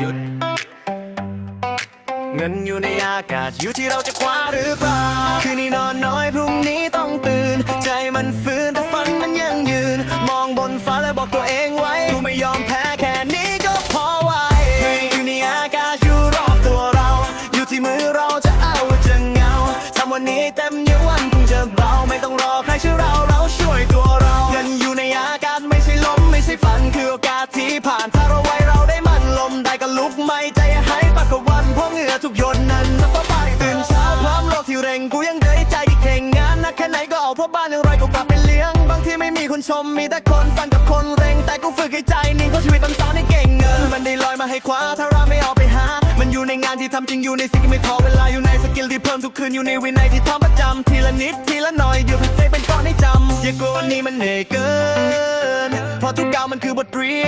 หยุด เงินอยู่ในอากาศอยู่ที่เราจะคว้าหรือเปล่า คืนนี้นอนน้อยพรุ่งนี้ต้องตื่น ใจมันฟื้นแต่ฝันมันยังยืน มองบนฟ้าแล้วบอกตัวเองไว้กูไม่ยอมแพ้แค่นี้ก็พอไหวเงินอยู่ในอากาศอยู่รอบตัวเรา อยู่ที่มือเราจะเอาจะเงาทำวันนี้เต็มเยาวันคงจะเบาไม่ต้องรอใครช่วยเรา ลุกไม่ใจหายปากกวันเพราะเหงื่อทุกหยดนั้นนับไปตื่นเช้าพร้อมโลกที่เร่งกูยังเดยใจที่เข่งงานนักแค่ไหนก็เอาเพราะบ้านยังไรก็กลับไปเลี้ยง บางทีไม่มีคนชมมีแต่คนฟังกับคนเร่ง แต่กูฝึกให้ใจนิ่งเพราะชีวิตมันสอนให้เก่งเงิน มันได้ลอยมาให้คว้าถ้าเราไม่ออกไปหา มันอยู่ในงานที่ทำจริงอยู่ในสิ่งที่ไม่ทอเวลาอยู่ในสกิลที่เพิ่มทุกคืนอยู่ในวินัยที่ทำประจำทีละนิดทีละหน่อยเดี๋ยวให้เป็นก้อนให้จำอย่ากลัววันนี้มันเหนื่อยเกิน เพราะทุกก้าวมันคือบทเรี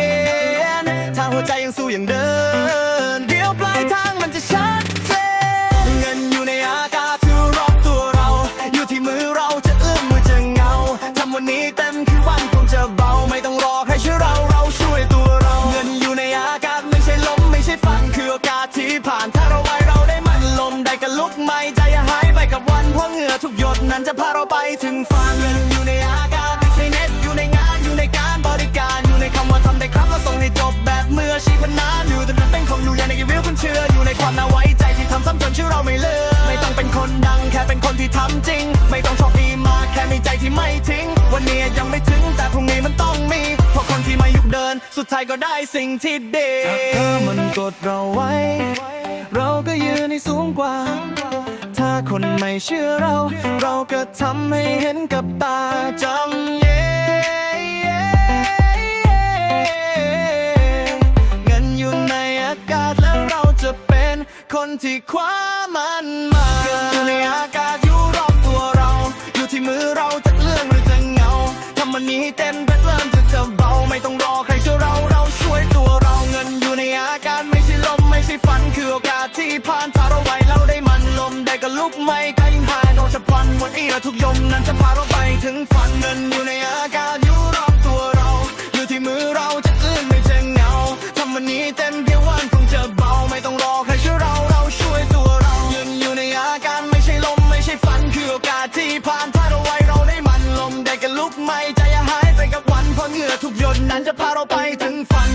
ยนถ้าหัวใจยังสู้อย่างเดิน เดี๋ยวปลายทางมันจะชัดเจนเงินอยู่ในอากาศที่รอบตัวเรา อยู่ที่มือเราจะเอื้อมมือจะเงาทำวันนี้เต็มคือวันคงจะเบาไม่ต้องรอใครช่วยเราเราช่วยตัวเรา เงินอยู่ในอากาศไม่ใช่ลมไม่ใช่ฝันคือโอกาสที่ผ่านถ้าเราไว้เราได้มันลมได้ก็ลุกไม่ใจอย่าหายไปกับวันเพราะเหงื่อทุกหยดนั้นจะพาเราไปถึงฝันเงินอยู่ในอากาศ คนดังแค่เป็นคนที่ทำจริง ไม่ต้องโชคดีมาแค่มีใจที่ไม่ทิ้ง วันนี้ยังไม่ถึงแต่พรุ่งนี้มันต้องมี เพราะคนที่มาหยุดเดิน สุดท้ายก็ได้สิ่งที่ดีเธอมันกดเราไว้ เราก็ยืนให้สูงกว่า ถ้าคนไม่เชื่อเรา เราก็ทำให้เห็นกับตาจำเย่เงินอยู่ในอากาศแล้ว คนที่คว้ามันมาเงินอยู่ในอากาศอยู่รอบตัวเรา อยู่ที่มือเราจะเลื่อนหรือจะเงาทำมันนี้ให้เต็มเบ็ดเริ่มจะจะเบาไม่ต้องรอใครช่วยเราเราช่วยตัวเราเงินอยู่ในอากาศไม่ใช่ลมไม่ใช่ฝันคือโอกาสที่ผ่านถ้าเราไว้เราได้มันลมได้ก็ลุกไม่ใครยิ่งผ่านโดนจะพลันวันนี้เราทุกยมนั้นจะพาเราไปถึงฝันเงินอยู่ในอากาศ ทุกยนต์นั้นจะพาเราไปถึงฝัน